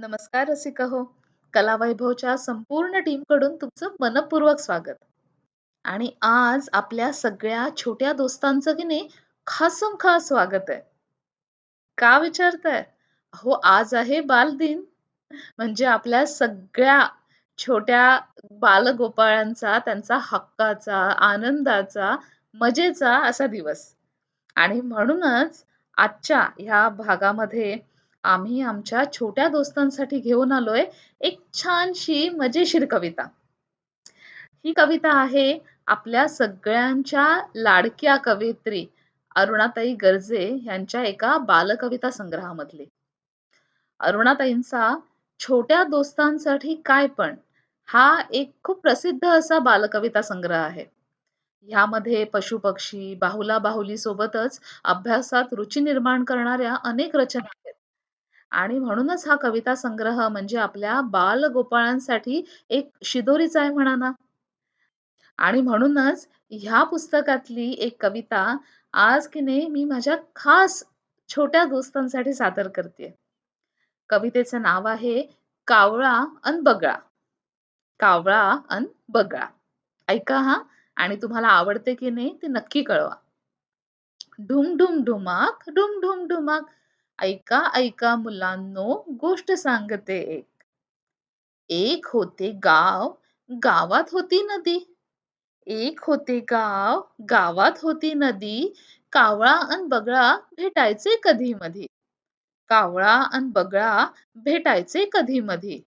नमस्कार रसिक हो. कला वैभवच्या संपूर्ण टीमकडून तुमचं मनपूर्वक स्वागत. आणि आज आपल्या सगळ्या छोट्या दोस्तांचं की नाही खासम खास स्वागत आहे. का विचारताय? हो आज आहे बालदिन. म्हणजे आपल्या सगळ्या छोट्या बालगोपाळांचा त्यांचा हक्काचा आनंदाचा मजेचा असा दिवस. आणि म्हणूनच आजच्या ह्या भागामध्ये आम्ही आमच्या छोट्या दोस्तांसाठी घेऊन आलोय एक छानशी मजेशीर कविता. ही कविता आहे आपल्या सगळ्यांच्या लाडक्या कवयित्री अरुणाताई गर्जे यांच्या एका बालकविता संग्रहामधली. अरुणाताईंचा छोट्या दोस्तांसाठी काय पण हा एक खूप प्रसिद्ध असा बालकविता संग्रह आहे. ह्यामध्ये पशुपक्षी बाहुला बाहुली सोबतच अभ्यासात रुची निर्माण करणाऱ्या अनेक रचना आणि म्हणूनच हा कविता संग्रह म्हणजे आपल्या बालगोपाळांसाठी एक शिदोरीचा आहे म्हणा ना आणि म्हणूनच ह्या पुस्तकातली एक कविता आज की नाही मी माझ्या खास छोट्या दोस्तांसाठी सादर करते कवितेचं नाव आहे कावळा अन बगळा. कावळा अन बगळा. ऐका हा आणि तुम्हाला आवडते की नाही ते नक्की कळवा. ढुम ढुम ढुमाक ढुम ढुम ढुमाक ऐका ऐका मुलांनो गोष्ट सांगते एक. एक होते गाव गावात होती नदी. एक होते गाव गावात होती नदी. कावळा अन बगळा भेटायचे कधी मधी? कावळा अन बगळा भेटायचे कधी मधी?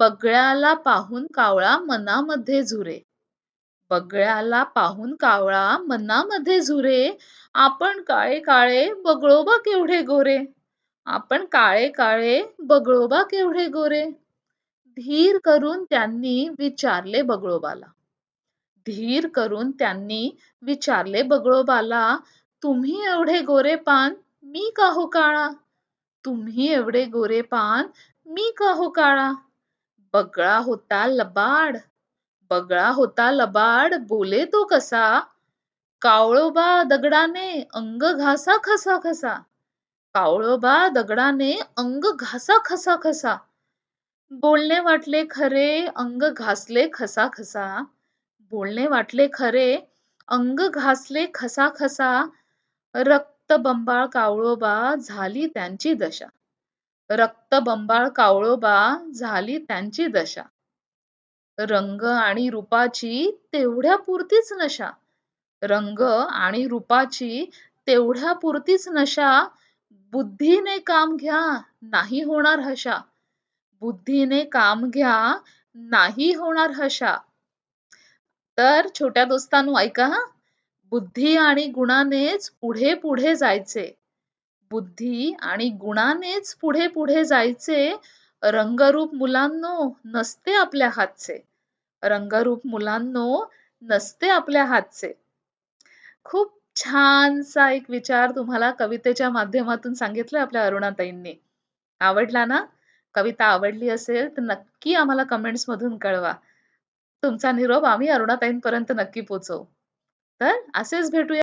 बगळ्याला पाहून कावळा मनामध्ये झुरे. बगळ्याला पाहून कावळा मनामध्ये झुरे. आपण काळे काळे बगळोबा केवढे गोरे? आपण काळे काळे बगळोबा केवढे गोरे? धीर करून त्यांनी विचारले बगळोबाला. धीर करून त्यांनी विचारले बगळोबाला तुम्ही एवढे गोरे पान मी का हो काळा? तुम्ही एवढे गोरे पान मी का हो काळा? बगळा होता लबाड. बगळा होता लबाड बोले तो कसा? कावळोबा दगडाने अंग घासा खसा खसा. कावळोबा दगडाने अंग घासा खसा खसा. बोलणे वाटले खरे अंग घासले खसा खसा. बोलणे वाटले खरे अंग घासले खसा खसा. रक्त बंबाळ कावळोबा झाली त्यांची दशा. रक्त बंबाळ कावळोबा झाली त्यांची दशा. रंग आणि रूपाची तेवढ्या पुरतीच नशा. रंग आणि रूपाची तेवढ्या पुरतीच नशा बुद्धीने काम घ्या नाही होणार हशा. बुद्धीने काम घ्या नाही होणार हशा. तर छोट्या दोस्तांनो ऐका हा. बुद्धी आणि गुणानेच पुढे पुढे जायचे. बुद्धी आणि गुणानेच पुढे पुढे जायचे. रंगरूप मुलांनो नसते आपल्या हातचे. रंगरूप मुलांनो नसते आपल्या हातचे. खूप छानसा एक विचार तुम्हाला कवितेच्या माध्यमातून सांगितलं आपल्या अरुणाताईंनी. आवडला ना? कविता आवडली असेल तर नक्की आम्हाला कमेंट्स मधून कळवा. तुमचा निरोप आम्ही अरुणाताईंपर्यंत नक्की पोचवू. तर असेच भेटूया.